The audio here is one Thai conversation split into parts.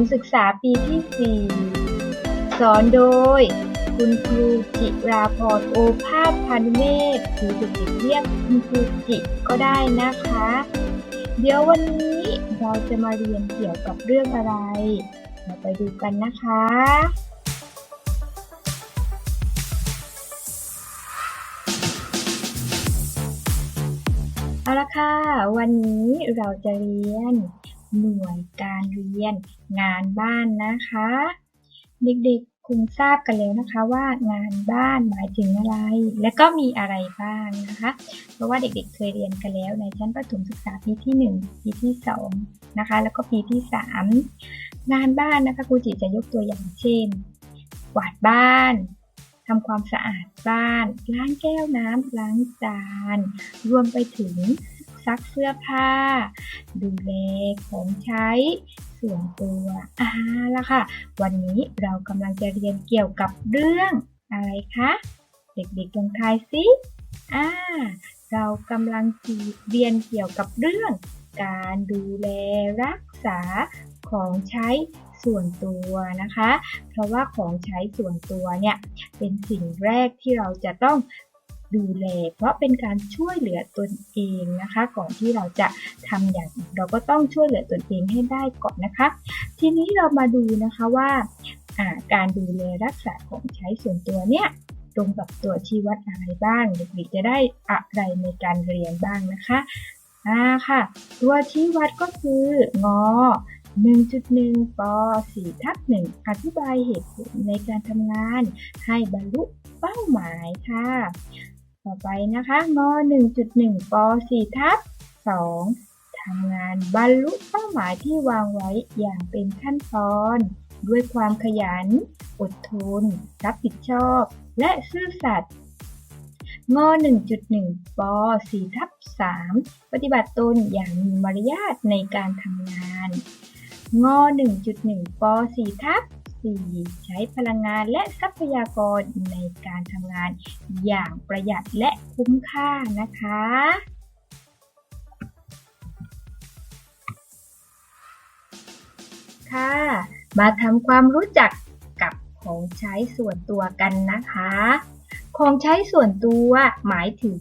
มศึกษาปีที่ 4 สอนโดย คุณครูจิราพรโอภาสพันเมธหรือเด็กๆเรียกคุณครูจิก็ได้นะคะ เดี๋ยววันนี้เราจะมาเรียนเกี่ยวกับเรื่องอะไร เราไปดูกันนะคะเอาละค่ะ วันนี้เราจะเรียน หน่วยการเรียนงานบ้านนะคะ เด็กๆคงทราบกันแล้วนะคะว่างานบ้านหมายถึงอะไร และก็มีอะไรบ้างนะคะ เพราะว่าเด็กๆเคยเรียนกันแล้วในชั้นประถมศึกษาปีที่ 1 ปีที่ 2 นะคะ แล้วก็ปีที่ 3 งานบ้านนะคะครูจิจะยกตัวอย่างเช่นกวาดบ้านทำความสะอาดบ้าน ล้างแก้วน้ำล้างจาน รวมไปถึง ซักเสื้อผ้า ดูแลของใช้ส่วนตัวอ่าละค่ะ วันนี้เรากำลังจะเรียนเกี่ยวกับเรื่องอะไรคะ เด็กๆลองทายสิอ่าเรากำลังเรียนเกี่ยวกับเรื่อง การดูแลรักษาของใช้ส่วนตัวนะคะ เพราะว่าของใช้ส่วนตัวเนี่ยเป็นสิ่งแรกที่เราจะต้อง ดูแล เพราะเป็นการช่วยเหลือตนเองนะคะ ก่อนที่เราจะทำอย่างอื่นเราก็ต้องช่วยเหลือตนเองให้ได้ก่อนนะคะ ทีนี้เรามาดูนะคะว่าอ่าการดูแลรักษาของใช้ส่วนตัวเนี่ยตรงกับตัวชี้วัดอะไรบ้างเด็กๆจะได้อะไรในการเรียนบ้างนะคะอ่าค่ะ ตัวชี้วัดก็คืองอ1.1ป4ทับ1อธิบายเหตุผลในการทำงาน ให้บรรลุเป้าหมายค่ะ ต่อไปนะคะง1.1 ป 4 ทับ2ทำงานบรรลุเป้าหมายที่วางไว้อย่างเป็นขั้นตอน ด้วยความขยัน อดทน รับผิดชอบ และซื่อสัตย์ง1.1 ป 4 ทับ3ปฏิบัติตนอย่างมีมารยาทในการทำงาน ง 1.1 ป 4 ทับ 4 ใช้พลังงานและทรัพยากรในการทำงานอย่างประหยัดและคุ้มค่านะคะค่ะมาทำความรู้จักกับของใช้ส่วนตัวกันนะคะ ของใช้ส่วนตัวหมายถึง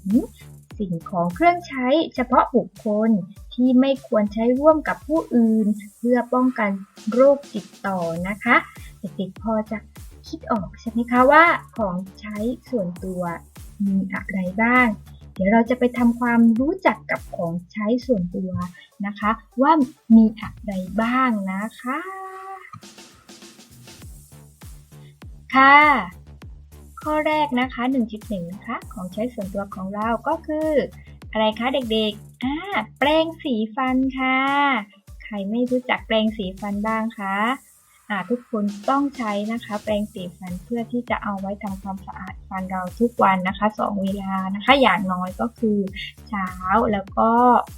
สิ่งของเครื่องใช้เฉพาะบุคคลที่ไม่ควรใช้ร่วมกับผู้อื่น เพื่อป้องกันโรคติดต่อนะคะ เด็กๆพอจะคิดออกใช่ไหมคะว่าของใช้ส่วนตัวมีอะไรบ้าง เดี๋ยวเราจะไปทำความรู้จักกับของใช้ส่วนตัวนะคะ ว่ามีอะไรบ้างนะคะ ค่ะ ข้อแรกนะคะ 1.1 นะคะ ของใช้ส่วนตัวของเราก็คือ อะไรคะเด็กๆอ่าแปรงสีฟันค่ะ ใครไม่รู้จักแปรงสีฟันบ้างคะ ทุกคนต้องใช้นะคะ แปรงสีฟันเพื่อที่จะเอาไว้ทำความสะอาดฟันเราทุกวันนะคะสองเวลานะคะ อย่างน้อยก็คือเช้าแล้วก็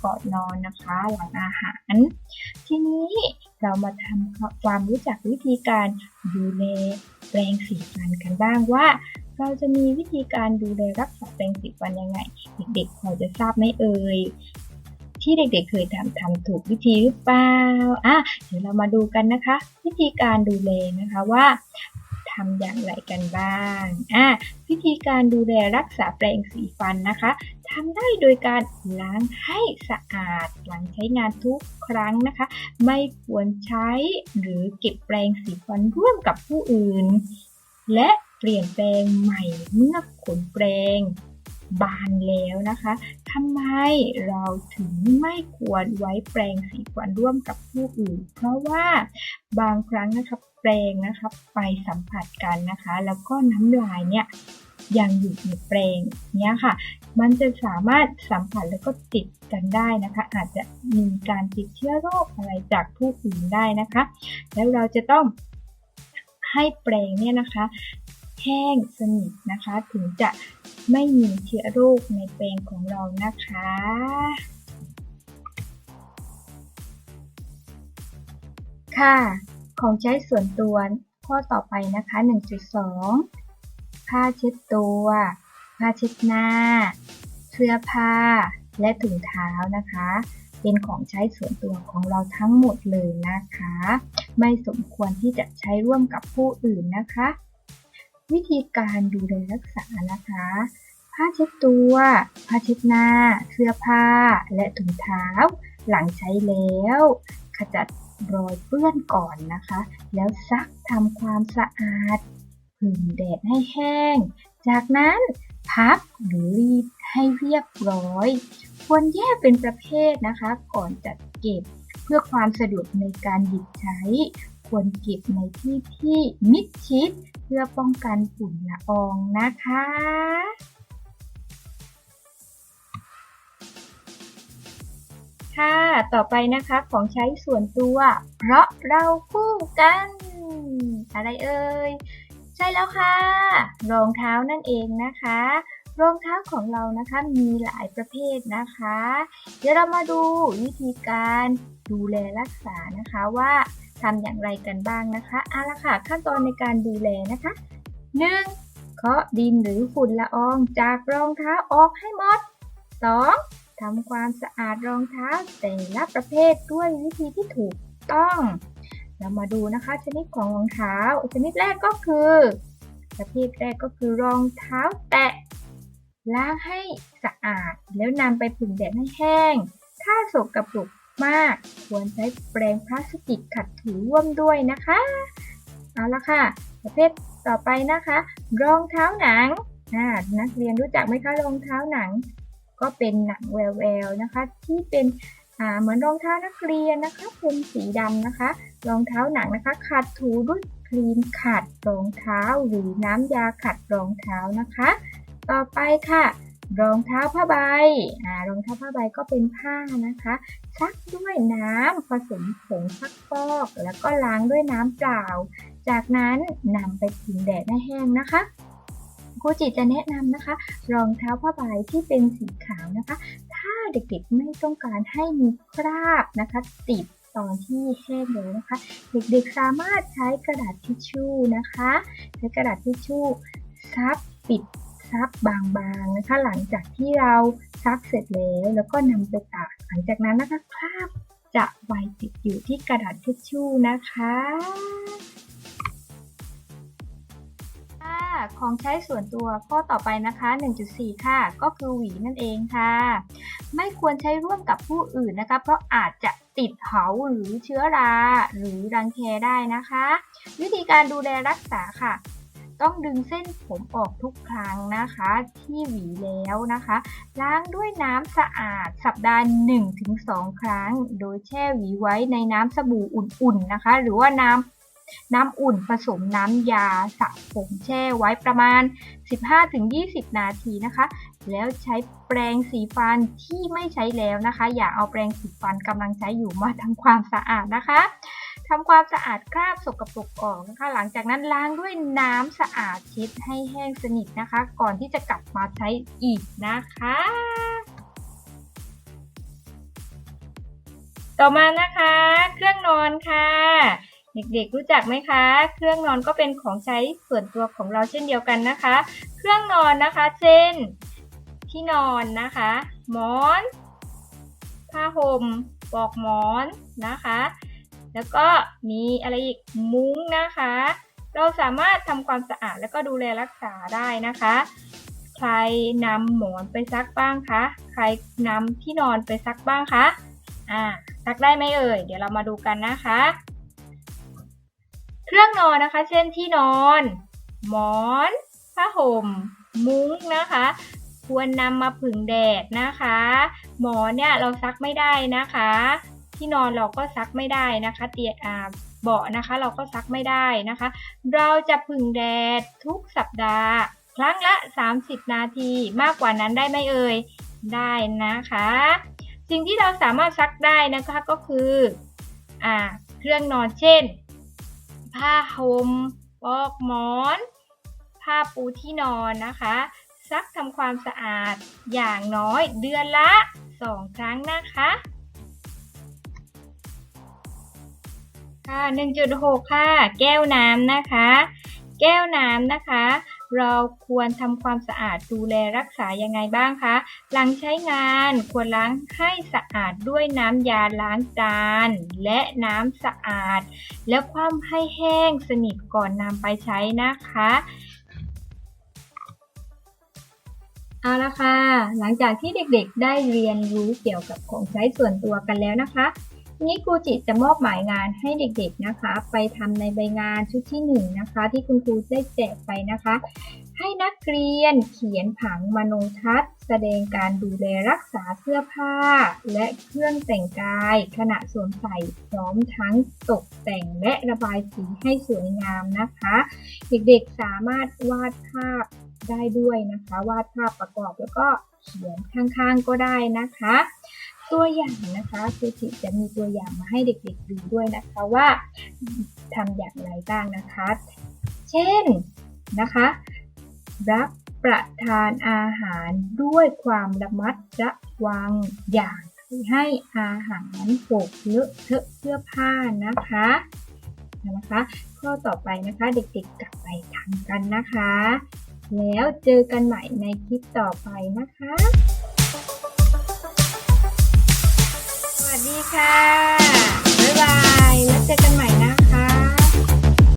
ก่อนนอนนะคะหลังอาหาร ทีนี้เรามาทำความรู้จักวิธีการดูแลแปรงสีฟันกันบ้างว่าเราจะมีวิธีการดูแลรักษาแปรงสีฟันยังไง เด็กๆพอจะทราบไหมเอ่ย ที่เด็กๆเคยทำทำถูกวิธีหรือเปล่าอะเดี๋ยวเรามาดูกันนะคะ วิธีการดูแลนะคะว่าทำอย่างไรกันบ้างอะวิธีการดูแลรักษาแปรงสีฟันนะคะทำได้โดยการล้างให้สะอาดหลังใช้งานทุกครั้งนะคะ ไม่ควรใช้หรือเก็บแปรงสีฟันร่วมกับผู้อื่น และเปลี่ยนแปลงใหม่เมื่อขนแปรง บานแล้วนะคะทำไมเราถึงไม่ควรไว้แปรงสีฟันร่วมกับผู้อื่น เพราะว่าบางครั้งนะคะแปรงนะคะไปสัมผัสกันนะคะ แล้วก็น้ำลายเนี่ยยังอยู่ในแปรงเนี้ยค่ะ มันจะสามารถสัมผัสแล้วก็ติดกันได้นะคะ อาจจะมีการติดเชื้อโรคอะไรจากผู้อื่นได้นะคะ แล้วเราจะต้องให้แปรงเนี่ยนะคะ แห้งสนิทนะคะ ถึงจะไม่มีเชื้อโรคในแปรงของเรานะคะ ค่ะ ของใช้ส่วนตัวข้อต่อไปนะคะ 1.2 ผ้าเช็ดตัว ผ้าเช็ดหน้า เสื้อผ้า และถุงเท้านะคะ เป็นของใช้ส่วนตัวของเราทั้งหมดเลยนะคะ ไม่สมควรที่จะใช้ร่วมกับผู้อื่นนะคะ วิธีการดูแลรักษานะคะ ผ้าเช็ดตัว ผ้าเช็ดหน้า เสื้อผ้า และถุงเท้า หลังใช้แล้ว ขจัดรอยเปื้อนก่อนนะคะ แล้วซักทำความสะอาดผึ่งแดดให้แห้ง จากนั้นพับหรือรีดให้เรียบร้อย ควรแยกเป็นประเภทนะคะ ก่อนจัดเก็บเพื่อความสะดวกในการหยิบใช้ ควรเก็บในที่ที่มิดชิด เพื่อป้องกันฝุ่นละอองนะคะ ค่ะ ต่อไปนะคะของใช้ส่วนตัว เพราะเราคู่กัน อะไรเอ่ย ใช่แล้วค่ะ รองเท้านั่นเองนะคะรองเท้าของเรานะคะมีหลายประเภทนะคะ เดี๋ยวเรามาดูวิธีการดูแลรักษานะคะว่า ทำอย่างไรกันบ้างนะคะเอาละค่ะ ขั้นตอนในการดูแลนะคะ 1. เคาะดินหรือฝุ่นละอองจากรองเท้าออกให้หมด 2. ทำความสะอาดรองเท้าแต่ละประเภทด้วยวิธีที่ถูกต้อง เรามาดูนะคะ ชนิดของรองเท้า ชนิดแรกก็คือ ประเภทแรกก็คือรองเท้าแตะล้างให้สะอาดแล้วนำไปผึ่งแดดให้แห้ง ถ้าสกปรก มาก ควรใช้แปรงพลาสติกขัดถูร่วมด้วยนะคะ เอาละค่ะ ประเภทต่อไปนะคะ รองเท้าหนังนักเรียนรู้จักไหมคะรองเท้าหนัง ก็เป็นหนังแววๆนะคะ ที่เป็นเหมือนรองเท้านักเรียนนะคะเป็นสีดำนะคะ รองเท้าหนังนะคะขัดถูด้วยครีมขัดรองเท้าหรือน้ำยาขัดรองเท้านะคะ ต่อไปค่ะ รองเท้าผ้าใบอ่ารองเท้าผ้าใบก็เป็นผ้านะคะซักด้วยน้ำผสมผงซักฟอก แล้วก็ล้างด้วยน้ำเปล่า จากนั้นนำไปผิงแดดให้แห้งนะคะครูจิจะแนะนำนะคะ รองเท้าผ้าใบที่เป็นสีขาวนะคะ ถ้าเด็กๆไม่ต้องการให้มีคราบนะคะติดตอนที่แห้งแล้วนะคะ เด็กๆสามารถใช้กระดาษทิชชู่นะคะ ใช้กระดาษทิชชู่ซับปิด ซับบางๆนะคะหลังจากที่เราซักเสร็จแล้วแล้วก็นำไปตากหลังจากนั้นนะคะคราบจะไวติดอยู่ที่กระดาษทิชชู่นะคะค่ะของใช้ส่วนตัวข้อต่อไปนะคะ 1.4 ค่ะ ก็คือหวีนั่นเองค่ะ ไม่ควรใช้ร่วมกับผู้อื่นนะคะ เพราะอาจจะติดเหาหรือเชื้อรา หรือรังแคได้นะคะ วิธีการดูแลรักษาค่ะ ต้องดึงเส้นผมออกทุกครั้งนะคะ ที่หวีแล้วนะคะ ล้างด้วยน้ำสะอาดสัปดาห์ 1-2 ครั้ง โดยแช่หวีไว้ในน้ำสบู่อุ่นๆนะคะ หรือว่าน้ำน้ำอุ่นผสมน้ำยาสระผมแช่ไว้ประมาณ 15-20 นาทีนะคะ แล้วใช้แปรงสีฟันที่ไม่ใช้แล้วนะคะ อย่าเอาแปรงสีฟันกำลังใช้อยู่มาทำความสะอาดนะคะ ทำความสะอาดคราบสกปรกออกนะคะ หลังจากนั้นล้างด้วยน้ำสะอาดเช็ดให้แห้งสนิทนะคะ ก่อนที่จะกลับมาใช้อีกนะคะ ต่อมานะคะ เครื่องนอนค่ะ เด็กๆรู้จักไหมคะ เครื่องนอนก็เป็นของใช้ส่วนตัวของเราเช่นเดียวกันนะคะ เครื่องนอนนะคะ เช่น ที่นอนนะคะหมอน ผ้าห่มปลอกหมอนนะคะ แล้วก็มีอะไรอีกมุ้งนะคะ เราสามารถทำความสะอาดแล้วก็ดูแลรักษาได้นะคะ ใครนำหมอนไปซักบ้างคะ ใครนำที่นอนไปซักบ้างคะ อ่า ซักได้ไหมเอ่ย เดี๋ยวเรามาดูกันนะคะ เครื่องนอนนะคะ เช่นที่นอน หมอน ผ้าห่ม มุ้งนะคะควรนำมาผึ่งแดดนะคะ หมอนเนี่ยเราซักไม่ได้นะคะ ที่นอนเราก็ซักไม่ได้นะคะเตียอ่าเบาะนะคะ เราก็ซักไม่ได้นะคะ เราจะผึ่งแดดทุกสัปดาห์ ครั้งละ 30 นาทีมากกว่านั้นได้ไหมเอ่ยได้นะคะ สิ่งที่เราสามารถซักได้นะคะก็คืออ่าเครื่องนอนเช่น ผ้าห่มปลอกหมอน ผ้าปูที่นอนนะคะ ซักทำความสะอาดอย่างน้อยเดือนละ 2 ครั้งนะคะ ค่ะ 1.6 ค่ะ แก้วน้ำนะคะ แก้วน้ำนะคะ เราควรทำความสะอาดดูแลรักษายังไงบ้างคะ หลังใช้งานควรล้างให้สะอาดด้วยน้ำยาล้างจาน และน้ำสะอาด แล้วคว่ำให้แห้งสนิทก่อนนำไปใช้นะคะเอาละค่ะ หลังจากที่เด็กๆ ได้เรียนรู้เกี่ยวกับของใช้ส่วนตัวกันแล้วนะคะ นี้ครูจิตจะมอบหมายงานให้เด็กๆนะคะ ไปทำในใบงานชุดที่หนึ่งนะคะ ที่คุณครูได้แจกไปนะคะ ให้นักเรียนเขียนผังมโนทัศน์ แสดงการดูแลรักษาเสื้อผ้า และเครื่องแต่งกาย ขณะสวมใส่พร้อมทั้งตกแต่งและระบายสีให้สวยงามนะคะ เด็กๆสามารถวาดภาพได้ด้วยนะคะ วาดภาพประกอบแล้วก็เขียนข้างๆก็ได้นะคะ ตัวอย่างนะคะครูจิจะมีตัวอย่างมาให้เด็กๆดูด้วยนะคะว่าทำอย่างไรบ้างนะคะ เช่นนะคะ รับประทานอาหารด้วยความระมัดระวังอย่างให้อาหารหกเลอะเทอะเสื้อผ้านะคะนะคะข้อต่อไปนะคะเด็กๆกลับไปทำกันนะคะ แล้วเจอกันใหม่ในคลิปต่อไปนะคะ ดีค่ะ บ๊ายบาย แล้วเจอกันใหม่นะคะ